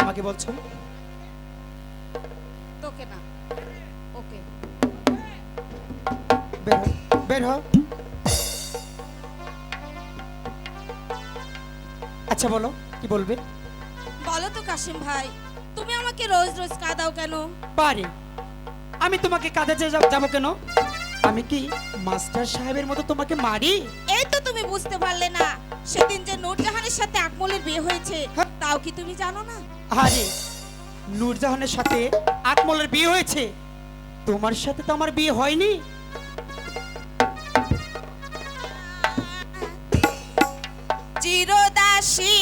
আমাকে বলছো? তোকে না। ওকে। বের হ বের হ। আচ্ছা বলো কি বলবে? বলো তো কাশিম ভাই তুমি আমাকে রোজ রোজ কাঁদাও কেন? পারি। আমি তোমাকে কাঁধে যাব কেন? আমি কি মাস্টার সাহেবের মতো তোমাকে মারি? এই তো তুমি বুঝতে পারলে না। সেদিন যে নূরজাহানের সাথে আকমলের বিয়ে হয়েছে হ্যাঁ। তাও কি তুমি জানো না? আরে নূরজাহানের সাথে আকমলের বিয়ে হয়েছে? তোমার সাথে তো আমার বিয়ে হয়নি। চিরদাসী